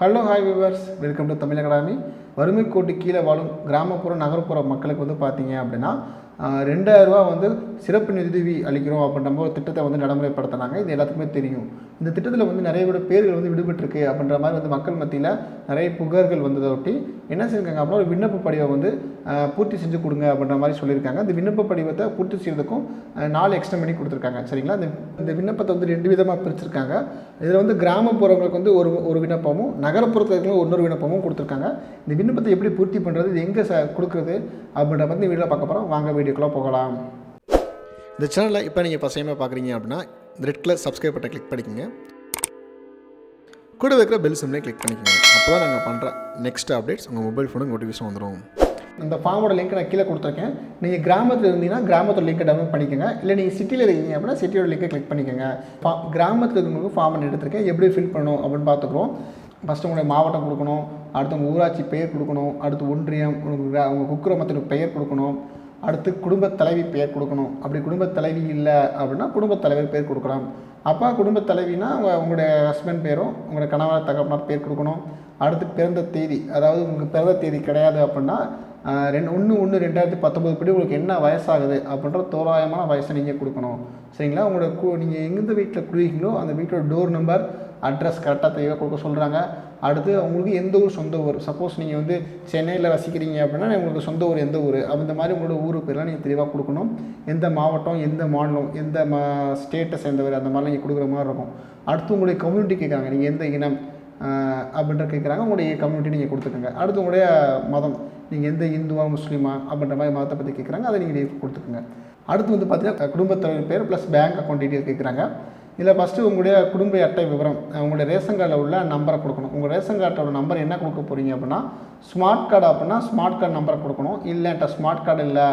Hello hi viewers welcome to Tamil academy வறுமை கோட்டு கீழே வாழும் கிராமப்புற நகர்ப்புற மக்களுக்கு வந்து பார்த்தீங்க அப்படின்னா ரெண்டாயிரம் ரூபா வந்து சிறப்பு நிதியுதவி அளிக்கிறோம் அப்படின்ற ஒரு திட்டத்தை வந்து நடைமுறைப்படுத்தினாங்க. இது எல்லாத்துக்குமே தெரியும். இந்த திட்டத்தில் வந்து நிறைய விட பேர்கள் வந்து விடுபட்டிருக்கு அப்படின்ற மாதிரி வந்து மக்கள் மத்தியில் நிறைய புகார்கள் வந்ததை ஒட்டி என்ன செஞ்சிருக்காங்க அப்படின்னா ஒரு விண்ணப்ப படிவம் வந்து பூர்த்தி செஞ்சு கொடுங்க அப்படின்ற மாதிரி சொல்லியிருக்காங்க. இந்த விண்ணப்ப படிவத்தை பூர்த்தி செய்யறதுக்கும் நாலு எக்ஸ்டெண்ட் பண்ணி கொடுத்துருக்காங்க. சரிங்களா? இந்த இந்த விண்ணப்பத்தை வந்து ரெண்டு விதமாக பிரிச்சிருக்காங்க. இதில் வந்து கிராமப்புறங்களுக்கு வந்து ஒரு ஒரு விண்ணப்பமும் நகரப்புறத்தில் இருக்கிற இன்னொரு விண்ணப்பமும் கொடுத்துருக்காங்க. இந்த விண்ணப்பத்தை எப்படி பூர்த்தி பண்ணுறது இது எங்கே ச கொடுக்குறது அப்படின்ற பற்றி வீடியோ பார்க்க போகிறோம் வாங்க வீடியோக்குள்ளே போகலாம். இந்த சேனலில் இப்போ நீங்கள் ஃபஸ்ட் டைமாக பார்க்குறீங்க அப்படின்னா ரெட் கலர் சப்ஸ்கிரைப் பட்டை கிளிக் பண்ணிக்கோங்க. கூட வைக்கிற பெல் சிம்லேயே கிளிக் பண்ணிக்கோங்க. அப்போ தான் நாங்கள் பண்ணுற நெக்ஸ்ட் அப்டேட்ஸ் உங்கள் மொபைல் ஃபோனுக்கு நோட்டிஃபிகேஷன் வந்துடும் இந்த ஃபார்மோட லிங்க் நான் கீழே கொடுத்துருக்கேன். நீங்கள் கிராமத்தில் இருந்தீங்கன்னா கிராமத்தோட லிங்கை டவுன்லோட் பண்ணிக்கோங்க. இல்லை நீங்கள் சிட்டியில் இருக்கீங்க அப்படின்னா சிட்டியோட லிங்கை கிளிக் பண்ணிக்கோங்க. ஃபா கிராமத்தில் இருக்கிறவங்களுக்கு ஃபார்ம் ஒன்று எடுத்துருக்கேன். எப்படி ஃபில் பண்ணணும் அப்படின்னு பார்த்துக்குறோம் ஃபஸ்ட்டு உங்களுடைய மாவட்டம் கொடுக்கணும். அடுத்து உங்கள் ஊராட்சி பெயர் கொடுக்கணும். அடுத்து ஒன்றியம் உங்கள் உங்கள் குக்கிரமத்தின் பெயர் கொடுக்கணும். அடுத்து குடும்பத் தலைவி பெயர் கொடுக்கணும். அப்படி குடும்பத் தலைவி இல்லை அப்படின்னா குடும்பத் தலைவர் பேர் கொடுக்கலாம். அப்பா குடும்பத் தலைவினா உங்களுடைய ஹஸ்பண்ட் பேரும் உங்களுடைய கணவர் தகப்பனார் பேர் கொடுக்கணும். அடுத்து பிறந்த தேதி அதாவது உங்களுக்கு பிறந்த தேதி கிடையாது அப்படின்னா ரெண்டு ஒன்று ஒன்று ரெண்டாயிரத்தி பத்தொம்பது படி உங்களுக்கு என்ன வயசாகுது அப்படின்ற தோராயமான வயசை நீங்கள் கொடுக்கணும். சரிங்களா? உங்களோட கு நீங்கள் எந்த வீட்டில் குடிக்கிறீங்களோ அந்த வீட்டோட டோர் நம்பர் அட்ரஸ் கரெக்டாக தெளிவாக கொடுக்க சொல்கிறாங்க அடுத்து உங்களுக்கு எந்த ஊர் சொந்த ஊர்? சப்போஸ் நீங்கள் வந்து சென்னையில் வசிக்கிறீங்க அப்படின்னா உங்களுக்கு சொந்த ஊர் எந்த ஊர்? அந்த மாதிரி உங்களோட ஊர் பேர்லாம் நீங்கள் தெளிவாக கொடுக்கணும். எந்த மாவட்டம் எந்த மாநிலம் எந்த மா ஸ்டேட்டை சேர்ந்தவர் அந்த மாதிரிலாம் நீங்கள் கொடுக்குற மாதிரி இருக்கும். அடுத்து உங்களுடைய கம்யூனிட்டி கேட்குறாங்க. நீங்கள் எந்த இனம் அப்படின்ற கேட்குறாங்க. உங்களுடைய கம்யூனிட்டி நீங்கள் கொடுத்துக்கோங்க. அடுத்து உங்களுடைய மதம் நீங்கள் எந்த இந்துவா முஸ்லீமா அப்படின்ற மாதிரி மதத்தை பற்றி கேட்குறாங்க. அதை நீங்கள் கொடுத்துக்கோங்க. அடுத்து வந்து பார்த்தீங்கன்னா குடும்பத்தலைவர் பேர் ப்ளஸ் பேங்க் அக்கௌண்ட் டீட்டெயில் கேட்குறாங்க. இதில் ஃபஸ்ட்டு உங்களுடைய குடும்ப அட்டை விவரம் உங்களுடைய ரேஷன் கார்டில் உள்ள நம்பரை கொடுக்கணும். உங்கள் ரேஷன் கார்டோட நம்பர் என்ன கொடுக்க போகிறீங்க அப்படின்னா ஸ்மார்ட் கார்டு அப்படின்னா ஸ்மார்ட் கார்டு நம்பரை கொடுக்கணும். இல்லைன்ட்ட ஸ்மார்ட் கார்டு இல்லை.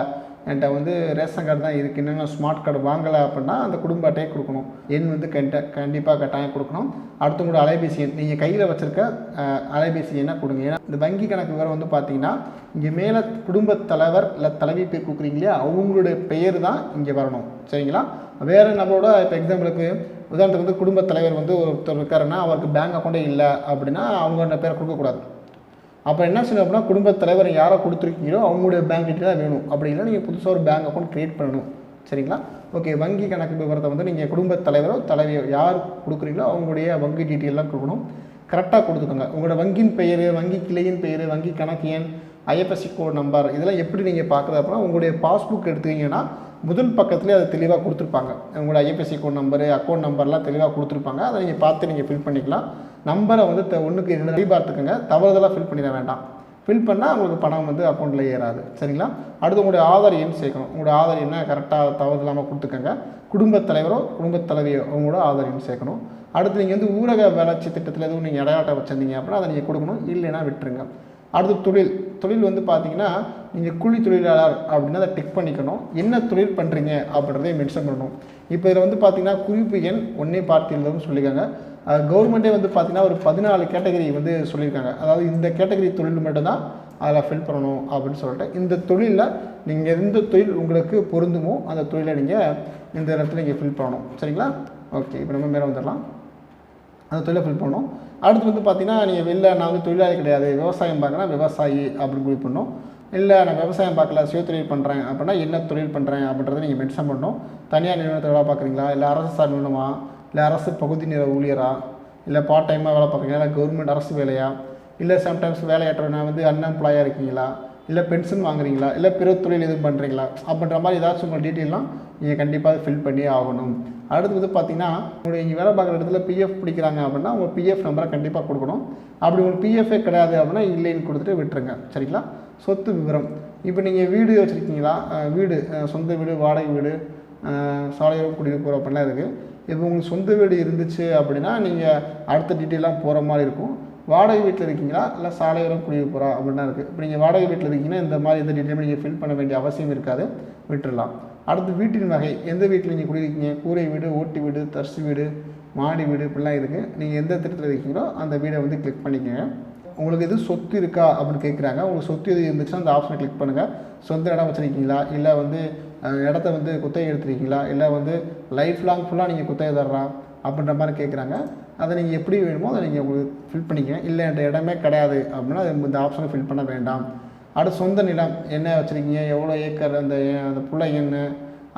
என்கிட்ட வந்து ரேஷன் கார்டு தான் இருக்குது இன்னும் ஸ்மார்ட் கார்டு வாங்கலை அப்படின்னா அந்த குடும்ப அட்டையை கொடுக்கணும். எண் வந்து கண்ட கண்டிப்பாக கட்டாயம் கொடுக்கணும். அடுத்து கூட அலைபேசி எண். நீங்கள் கையில் வச்சுருக்க அலைபேசி எண்ணை கொடுங்க. ஏன்னா இந்த வங்கி கணக்கு விவரம் வந்து பார்த்தீங்கன்னா இங்கே மேலே குடும்பத் தலைவர் இல்லை தலைவி பேர் கொடுக்குறீங்க இல்லையா அவங்களுடைய பெயர் தான் இங்கே வரணும். சரிங்களா? வேறு நம்மளோட இப்போ எக்ஸாம்பிளுக்கு உதாரணத்துக்கு வந்து குடும்பத் தலைவர் வந்து ஒருத்தர் இருக்காருன்னா அவருக்கு பேங்க் அக்கௌண்ட்டே இல்லை அப்படின்னா அவங்க பேரை கொடுக்கக்கூடாது அப்போ என்ன செய்யணும் அப்படின்னா குடும்பத் தலைவர் யாரை கொடுத்துருக்கீங்களோ அவங்களுடைய பேங்க் டீட்டெயில் தான் வேணும். அப்படி இல்லை நீங்கள் புதுசாக ஒரு பேங்க் அக்கௌண்ட் க்ரியேட் பண்ணணும். சரிங்களா? ஓகே வங்கி கணக்கு விவரத்தை வந்து நீங்கள் குடும்பத் தலைவரோ தலைவியோ யார் கொடுக்குறீங்களோ அவங்களுடைய வங்கி டீட்டெயிலாம் கொடுக்கணும். கரெக்டாக கொடுத்துக்கோங்க. உங்களோட வங்கியின் பெயர் வங்கி கிளையின் பெயர் வங்கி கணக்கு எண் ஐஎஃப்எஸ்சி கோட் நம்பர் இதெல்லாம் எப்படி நீங்கள் பார்க்குறது அப்படின்னா உங்களுடைய பாஸ்புக் எடுத்துக்கிங்கன்னா முதல் பக்கத்துலேயே அது தெளிவாக கொடுத்துருப்பாங்க. உங்களோட ஐஎஃப்எஸ்சி கோட் நம்பரு அக்கௌண்ட் நம்பர்லாம் தெளிவாக கொடுத்துருப்பாங்க. அதை நீங்கள் பார்த்து நீங்கள் ஃபில் பண்ணிக்கலாம். நம்பரை வந்து த- ஒன்றுக்கு இரண்டு தடவை பார்த்துக்கோங்க தவறுதலாக ஃபில் பண்ணிட வேண்டாம். ஃபில் பண்ணால் உங்களுக்கு பணம் வந்து அக்கௌண்ட்டில் ஏறாது. சரிங்களா? அடுத்து உங்களுடைய ஆதார் எண் சேர்க்கணும். உங்களுடைய ஆதார் எண்ணை கரெக்டாக தவறு இல்லாமல் கொடுத்துக்கோங்க. குடும்பத் தலைவரோ குடும்பத் தலைவியோ அவங்களோட ஆதார் எண் சேர்க்கணும். அடுத்து நீங்கள் வந்து ஊரக வளர்ச்சி திட்டத்தில் எதுவும் நீங்கள் இடையாட்டை வச்சுருந்தீங்க அப்படின்னா அதை நீங்கள் கொடுக்கணும். இல்லைன்னா விட்டுருங்க. அடுத்து தொழில். தொழில் வந்து பார்த்தீங்கன்னா நீங்கள் கூலி தொழிலாளர் அப்படின்னா அதை டிக் பண்ணிக்கணும். என்ன தொழில் பண்ணுறீங்க அப்படின்றதையும் மென்ஷன் பண்ணணும். இப்போ இதில் வந்து பார்த்தீங்கன்னா குறிப்பு எண் ஒன்றே பார்ட்டியில் சொல்லியிருக்காங்க கவர்மெண்ட்டே வந்து பார்த்தீங்கன்னா ஒரு பதினாலு கேட்டகரி வந்து சொல்லியிருக்காங்க. அதாவது இந்த கேட்டகரி தொழில் மட்டும்தான் அதில் ஃபில் பண்ணணும் அப்படின்னு சொல்லிட்டு இந்த தொழிலில் நீங்கள் எந்த தொழில் உங்களுக்கு பொருந்துமோ அந்த தொழிலை நீங்கள் இந்த இடத்துல நீங்கள் ஃபில் பண்ணணும். சரிங்களா? ஓகே இப்போ நம்ம மேலே வந்துடலாம். அந்த தொழிலை ஃபில் பண்ணணும். அடுத்து வந்து பார்த்திங்கன்னா நீங்கள் வெளில நான் வந்து தொழிலாளி கிடையாது. விவசாயம் பார்க்குறேன் விவசாயி அப்படின்னு முடிவு பண்ணணும் இல்லை நான் விவசாயம் பார்க்கல சுய தொழில் பண்ணுறேன் அப்படின்னா என்ன தொழில் பண்ணுறேன் அப்படின்றத நீங்கள் மென்ஷன் பண்ணணும். தனியார் நிறுவனத்தை வேலை பார்க்குறீங்களா? இல்லை அரசு சார் நிறுவனமா? இல்லை அரசு பகுதி நேர ஊழியரா? இல்லை பார்ட் டைமாக வேலை பார்க்குறீங்களா? இல்லை கவர்மெண்ட் அரசு வேலையா? இல்லை சம்டைம்ஸ் வேலையற்றவனா வந்து அன்எம்ப்ளாயாக இருக்கீங்களா? இல்லை பென்ஷன் வாங்குறீங்களா? இல்லை பிற தொழில் எதுவும் பண்ணுறீங்களா அப்படின்ற மாதிரி ஏதாச்சும் உங்கள் டீட்டெயிலாம் நீங்கள் கண்டிப்பாக ஃபில் பண்ணியே ஆகணும். அடுத்து வந்து பார்த்தீங்கன்னா உங்களுடைய இங்கே வேலை பார்க்குற இடத்துல பிஎஃப் பிடிக்கிறாங்க அப்படின்னா உங்கள் பிஎஃப் நம்பரை கண்டிப்பாக கொடுக்கணும். அப்படி உங்களுக்கு பிஎஃப்ஏ கிடையாது அப்படின்னா இல்லைன்னு கொடுத்துட்டு விட்டுருங்க. சரிங்களா? சொத்து விவரம். இப்போ நீங்கள் வீடு வச்சுருக்கீங்களா? வீடு சொந்த வீடு வாடகை வீடு அஹ் சாலையோரம் குடியிருப்பு அப்படிலாம் இருக்குது இப்போ உங்களுக்கு சொந்த வீடு இருந்துச்சு அப்படின்னா நீங்கள் அடுத்த டீட்டெயிலாக போகிற மாதிரி இருக்கும். வாடகை வீட்டில் இருக்கீங்களா? இல்லை சாலையோரம் குடியிருப்போரா அப்படின்னா இருக்குது இப்போ நீங்கள் வாடகை வீட்டில் இருக்கீங்கன்னா இந்த மாதிரி எந்த டீட்டெயிலும் நீங்கள் ஃபில் பண்ண வேண்டிய அவசியம் இருக்காது. விட்டுடலாம் அடுத்து வீட்டின் வகை. எந்த வீட்டில் நீங்கள் குடியிருக்கீங்க? கூரை வீடு ஓட்டு வீடு தரிசு வீடு மாடி வீடு இப்படிலாம் இருக்குது நீங்கள் எந்த திட்டத்தில் இருக்கீங்களோ அந்த வீடை வந்து கிளிக் பண்ணிக்கோங்க. உங்களுக்கு எது சொத்து இருக்கா அப்படின்னு கேட்குறாங்க உங்களுக்கு சொத்து எது இருந்துச்சுன்னா அந்த ஆப்ஷனை கிளிக் பண்ணுங்கள் சொந்த இடம் வச்சுருக்கீங்களா? இல்லை வந்து இடத்த வந்து குத்தகை எடுத்துருக்கீங்களா? இல்லை வந்து லைஃப் லாங் ஃபுல்லாக நீங்கள் குத்தகை தர்றா? அப்படின்ற மாதிரி கேட்குறாங்க அதை நீங்கள் எப்படி வேணுமோ அதை நீங்கள் உங்களுக்கு ஃபில் பண்ணிக்கங்க. இல்லை என்கிட்ட இடமே கிடையாது அப்படின்னா அது இந்த ஆப்ஷனை ஃபில் பண்ண வேண்டாம். அடுத்து சொந்த நிலம் என்ன வச்சுருக்கீங்க? எவ்வளோ ஏக்கர் அந்த அந்த புள்ள என்ன?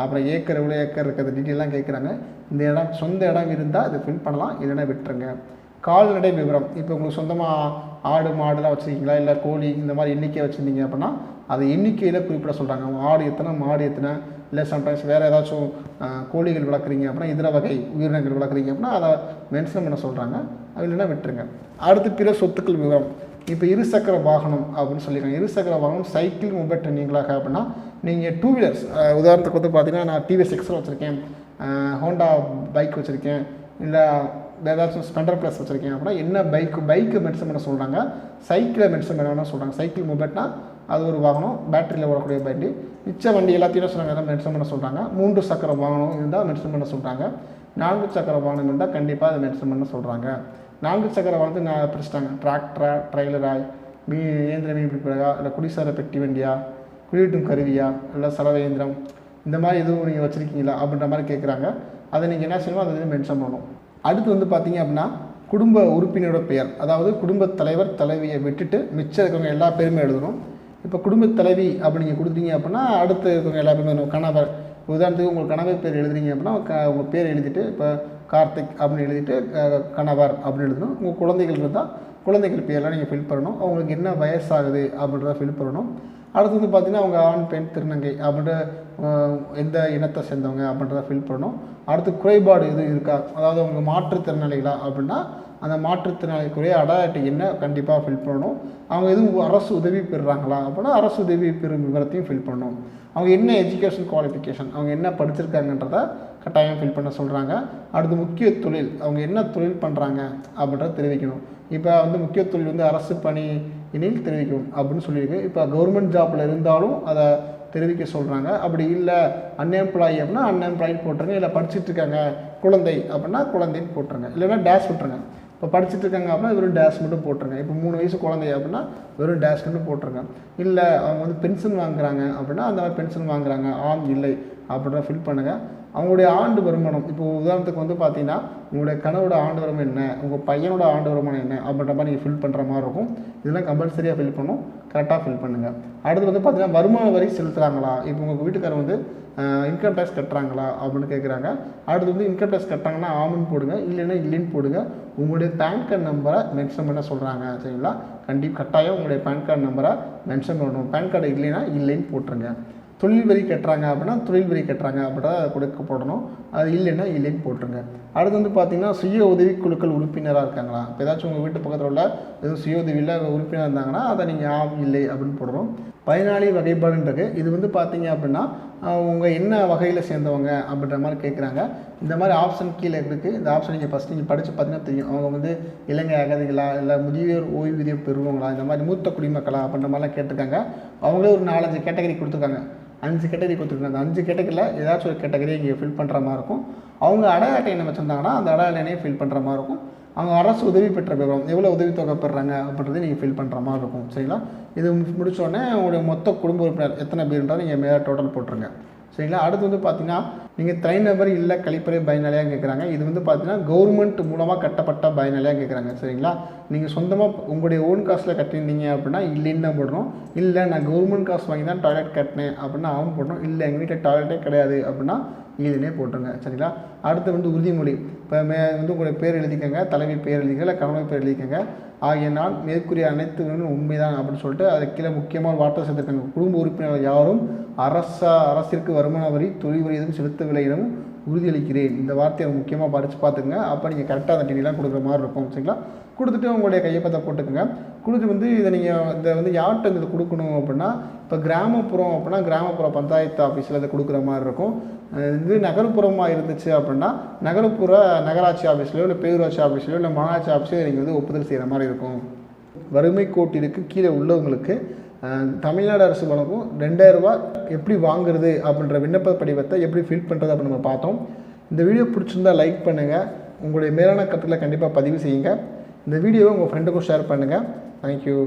அப்புறம் ஏக்கர் எவ்வளோ ஏக்கர் இருக்கிறது? டீட்டெயிலாம் கேட்குறாங்க இந்த இடம் சொந்த இடம் இருந்தால் அதை ஃபில் பண்ணலாம். இல்லைன்னா விட்டுருங்க. கால்நடை விவரம். இப்போ உங்களுக்கு சொந்தமாக ஆடு மாடுலாம் வச்சுருக்கீங்களா? இல்லை கோழி இந்த மாதிரி எண்ணிக்கை வச்சுருந்தீங்க அப்படின்னா அதை எண்ணிக்கையில் குறிப்பிட சொல்கிறாங்க ஆடு எத்தனை மாடு எத்தனை இல்லை சம்டைம்ஸ் வேறு ஏதாச்சும் கோழிகள் வளர்க்குறீங்க அப்படின்னா இதர வகை உயிரினங்கள் வளர்க்குறீங்க அப்படின்னா அதை மென்ஷன் பண்ண சொல்கிறாங்க அது இல்லைன்னா விட்டுருங்க. அடுத்து பிற சொத்துக்கள் விவரம். இப்போ இருசக்கர வாகனம் அப்படின்னு சொல்லியிருக்காங்க. இருசக்கர வாகனம் சைக்கிள் மொபைல் ட்ரெண்டிங்களாக அப்படின்னா நீங்கள் டூ வீலர்ஸ் உதாரணத்துக்கு வந்து பார்த்தீங்கன்னா நான் டிவிஎஸ் எக்ஸல் வச்சுருக்கேன். ஹோண்டா பைக் வச்சுருக்கேன். இல்லை ஏதாச்சும் ஸ்பெண்டர் ப்ளஸ் வச்சுருக்கேன் அப்படின்னா என்ன பைக்கு பைக்கு மென்ஷன் பண்ண சொல்கிறாங்க சைக்கிளை மென்ஷன் பண்ண சொல்கிறாங்க சைக்கிள் மொபைல்னா அது ஒரு வாகனம் பேட்டரியில் ஓடக்கூடிய வண்டி மிச்ச வண்டி எல்லாத்தையும் சொல்கிறாங்க எல்லாம் மென்ஷன் பண்ண சொல்கிறாங்க மூன்று சக்கர வாகனம் இருந்தால் மென்ஷன் பண்ண சொல்கிறாங்க நான்கு சக்கர வாகனம் இருந்தால் கண்டிப்பாக அதை மென்ஷன் பண்ண சொல்கிறாங்க நான்கு சக்கர வாகனத்தை நான் பிரிச்சிட்டாங்க. டிராக்டரா ட்ரைலரா மீ இயந்திர மீன் பிடிப்பதா இல்லை குடிசார பெட்டி வண்டியா குளியீட்டும் கருவியா இல்லை சலவை இயந்திரம் இந்த மாதிரி எதுவும் நீங்கள் வச்சுருக்கீங்களா? அப்படின்ற மாதிரி கேட்குறாங்க அதை நீங்கள் என்ன செய்யணும்? அதை வந்து மென்ஷன் பண்ணணும். அடுத்து வந்து பார்த்தீங்க அப்படின்னா குடும்ப உறுப்பினரோட பெயர். அதாவது குடும்பத் தலைவர் தலைவியை விட்டுட்டு மிச்சம் இருக்கிறவங்க எல்லா பேருமே எழுதணும். இப்போ குடும்பத் தலைவி அப்படி நீங்கள் கொடுத்தீங்க அப்படின்னா அடுத்து இருக்கிறவங்க எல்லாருமே கணவர் உதாரணத்துக்கு உங்கள் கணவர் பேர் எழுதுறீங்க அப்படின்னா க உங்கள் பேர் எழுதிட்டு இப்போ கார்த்திக் அப்படின்னு எழுதிட்டு க- கணவர் அப்படின்னு எழுதணும். உங்கள் குழந்தைகள் இருந்தால் குழந்தைகள் பேரெலாம் நீங்கள் ஃபில் பண்ணணும். அவங்களுக்கு என்ன வயசாகுது அப்படின்றத ஃபில் பண்ணணும். அடுத்து வந்து பார்த்திங்கன்னா அவங்க ஆண் பெண் திருநங்கை அப்படின்ற எந்த இனத்தை சேர்ந்தவங்க அப்படின்றத ஃபில் பண்ணணும். அடுத்து குறைபாடு எதுவும் இருக்கா? அதாவது அவங்க மாற்றுத்திறனாளிகளா அப்படின்னா அந்த மாற்றுத்திறனாளிக்குரிய அடாட்டி என்ன கண்டிப்பாக ஃபில் பண்ணணும்? அவங்க எதுவும் அரசு உதவி பெறுறாங்களா? அப்படின்னா அரசு உதவி பெறும் விவரத்தையும் ஃபில் பண்ணணும். அவங்க என்ன எஜுகேஷன் குவாலிஃபிகேஷன் அவங்க என்ன படிச்சிருக்காங்கன்றத கட்டாயம் ஃபில் பண்ண சொல்கிறாங்க அடுத்து முக்கிய தொழில் அவங்க என்ன தொழில் பண்ணுறாங்க அப்படின்றத தெரிவிக்கணும். இப்போ வந்து முக்கிய தொழில் வந்து அரசு பணி இனில் தெரிவிக்கணும் அப்படின்னு சொல்லியிருக்கு. இப்போ கவர்மெண்ட் ஜாப்பில் இருந்தாலும் அதை தெரிவிக்க சொல்கிறாங்க அப்படி இல்லை அன்எம்ப்ளாயி அப்படின்னா அன்எம்ப்ளாயின்னு போட்டுருங்க. இல்லை படிச்சுட்டு இருக்காங்க குழந்தை அப்படின்னா குழந்தைன்னு போட்டுருங்க. இல்லைன்னா டேஷ் விட்டுருங்க இப்போ படிச்சுட்டு இருக்காங்க அப்படின்னா வெறும் டேஷ் மட்டும் போட்டிருங்க. இப்போ மூணு வயசு குழந்தை அப்படின்னா வெறும் டேஷ் மட்டும் போட்டுருங்க. இல்லை அவங்க வந்து பென்ஷன் வாங்குறாங்க அப்படின்னா அந்த மாதிரி பென்ஷன் வாங்குறாங்க. ஆம் இல்லை. அப்படின்ற ஃபில் பண்ணுங்கள் அவங்களுடைய ஆண்டு வருமானம் இப்போ உதாரணத்துக்கு வந்து பார்த்தீங்கன்னா உங்களுடைய கணவோட ஆண்டு வருமானம் என்ன? உங்கள் பையனோட ஆண்டு வருமானம் என்ன? அப்படின்ற மாதிரி நீங்கள் ஃபில் பண்ணுற மாதிரி இருக்கும். இதெல்லாம் கம்பல்சரியாக ஃபில் பண்ணும். கரெக்டாக ஃபில் பண்ணுங்கள் அடுத்து வந்து பார்த்தீங்கன்னா வருமான வரி செலுத்துகிறாங்களா இப்போ உங்கள் வீட்டுக்காரர் வந்து இன்கம் டேக்ஸ் கட்டுறாங்களா? அப்படின்னு கேட்குறாங்க அடுத்து வந்து இன்கம் டேக்ஸ் கட்டுறாங்கன்னா ஆமன் போடுங்க. இல்லைன்னா இல்லைன்னு போடுங்க. உங்களுடைய பேன் கார்டு நம்பரை மென்ஷன் பண்ண சொல்கிறாங்க சரிங்களா? கண்டிப்பாக கட்டாயம் உங்களுடைய பேன் கார்டு நம்பரை மென்ஷன் பண்ணணும். பேன் கார்டு இல்லைன்னா இல்லைன்னு போட்டுருங்க. தொழில் வரி கட்டுறாங்க அப்படின்னா தொழில் வரி கட்டுறாங்க அப்படின்னா கொடுக்க போடணும். அது இல்லைன்னா இல்லைன்னு போட்டுருங்க. அடுத்து வந்து பார்த்தீங்கன்னா சுய உதவி குழுக்கள் உறுப்பினராக இருக்காங்களா? இப்போ ஏதாச்சும் உங்கள் வீட்டு பக்கத்தில் உள்ள எதுவும் சுய உதவியில் உறுப்பினர் இருந்தாங்கன்னா அதை நீங்கள் ஆம் இல்லை அப்படின்னு போடுறோம் பயனாளி வகைப்பாடுன்றது இது வந்து பார்த்தீங்க அப்படின்னா உங்கள் என்ன வகையில் சேர்ந்தவங்க அப்படின்ற மாதிரி கேட்குறாங்க இந்த மாதிரி ஆப்ஷன் கீழே இருக்குது இந்த ஆப்ஷன் நீங்கள் ஃபஸ்ட் நீங்கள் படித்து பார்த்தீங்கன்னா தெரியும். அவங்க வந்து இலங்கை அகதிகளா இல்லை முதியோர் ஓய்வூதியம் பெறுவங்களா இந்த மாதிரி மூத்த குடிமக்களா அப்படின்ற மாதிரிலாம் கேட்டிருக்காங்க. அவங்களே ஒரு நாலஞ்சு கேட்டகரி கொடுத்துருக்காங்க. அஞ்சு கேட்டகரி கொடுத்துருக்காங்க. அந்த அஞ்சு கேட்டகரியில் ஏதாச்சும் ஒரு கேட்டகரி இங்கே ஃபில் பண்ணுற மாதிரி இருக்கும். அவங்க அடையாள அட்டையை என்ன வச்சுருந்தாங்கன்னா அந்த அடையாள எண்ணையை ஃபில் பண்ணுற மாதிரி இருக்கும். அவங்க அரசு உதவி பெற்ற விவரம் எவ்வளோ உதவித்தொகை பெறுறாங்க அப்படின்றத நீங்கள் ஃபில் பண்ணுற மாதிரி இருக்கும். சரிங்களா? இது முடிச்ச உங்களுடைய மொத்த குடும்ப உறுப்பினர் எத்தனை பேருன்றதை நீங்கள் மேலே டோட்டல் போட்டுருங்க. சரிங்களா? அடுத்து வந்து பார்த்தீங்கன்னா நீங்கள் தனிநபர் இல்லை கழிப்பறை பயனாளியாக கேட்குறாங்க இது வந்து பார்த்தீங்கன்னா கவர்மெண்ட் மூலமாக கட்டப்பட்ட பயனாளியாக கேட்குறாங்க சரிங்களா? நீங்கள் சொந்தமாக உங்களுடைய ஓன் காசில் கட்டியிருந்தீங்க அப்படின்னா இல்லைன்னு தான் போடணும் இல்லை நான் கவர்மெண்ட் காசு வாங்கி தான் டாய்லெட் கட்டினேன் அப்படின்னா அவன் போடணும். இல்லை எங்கள் வீட்டில் டாய்லெட்டே கிடையாது அப்படின்னா இதுனே போட்டுருங்க சரிங்களா? அடுத்து வந்து உறுதிமொழி. இப்போ மே வந்து உங்களுடைய பேர் எழுதிக்கங்க தலைவி பேர் எழுதிக்கங்க இல்லை கணவன் பேர் எழுதிக்கங்க. ஆகிய நான் மேற்கூறிய அனைத்து உண்மைதான் அப்படின்னு சொல்லிட்டு அது கீழே முக்கியமான ஒரு வார்த்தை சேர்த்துருக்காங்க. குடும்ப உறுப்பினர்கள் யாரும் அரசா அரசிற்கு வருமான வரி தொழில் வரி எதுவும் செலுத்தவில்லை எனவும் உறுதியளிக்கிறேன். இந்த வார்த்தையை முக்கியமாக படித்து பார்த்துங்க அப்போ நீங்கள் கரெக்டாக அந்த டிவிலாம் கொடுக்குற மாதிரி இருக்கும். சரிங்களா? கொடுத்துட்டு உங்களுடைய கையப்பத்தை போட்டுக்கோங்க. கொடுத்து வந்து இதை நீங்கள் இதை வந்து யார்கிட்ட இதை கொடுக்கணும் அப்படின்னா இப்போ கிராமப்புறம் அப்படின்னா கிராமப்புற பஞ்சாயத்து ஆஃபீஸில் இதை கொடுக்குற மாதிரி இருக்கும். இது நகர்ப்புறமாக இருந்துச்சு அப்படின்னா நகர்ப்புற நகராட்சி ஆஃபீஸ்லையோ இல்லை பேரூராட்சி ஆஃபீஸ்லையோ இல்லை மாநகராட்சி ஆஃபீஸ்லையோ நீங்கள் வந்து ஒப்புதல் செய்கிற மாதிரி இருக்கும். வறுமை கோட்டிற்கு கீழே உள்ளவங்களுக்கு தமிழ்நாடு அரசு வழங்கும் ரெண்டாயிரரூபா எப்படி வாங்குறது அப்படின்ற விண்ணப்ப படிவத்தை எப்படி ஃபில் பண்ணுறது அப்படின்னு நம்ம பார்த்தோம். இந்த வீடியோ பிடிச்சிருந்தா லைக் பண்ணுங்கள் உங்களுடைய மேலான கருத்துக்களை கண்டிப்பாக பதிவு செய்யுங்க. இந்த வீடியோவை உங்கள் ஃப்ரெண்டுக்கும் ஷேர் பண்ணுங்கள் தேங்க்யூ